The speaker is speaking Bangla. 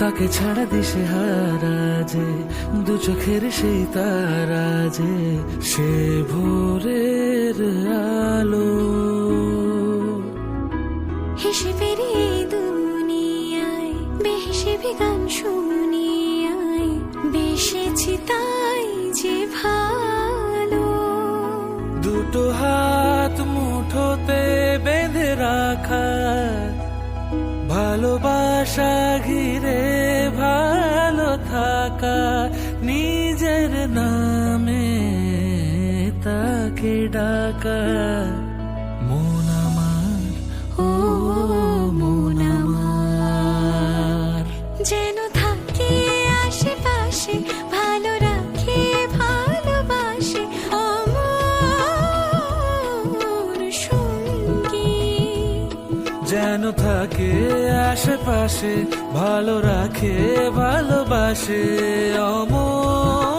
তাকে ছাড়া দিশে হারা যে দু চোখের সেই তারা যে সে ভোরের আলো। হিসেবের এই দুনিয়ায় বেহিসেবে গান শুনিয়ায় বেসেছি তাই যে ভালো। দুটো হাত মুঠোতে বেঁধে রাখা ভালোবাসা ঘিরে থাকা নিজের নামে তাকে ডাকা। মন যেন থাকে আশেপাশে ভালো রাখে ভালোবাসে অমর।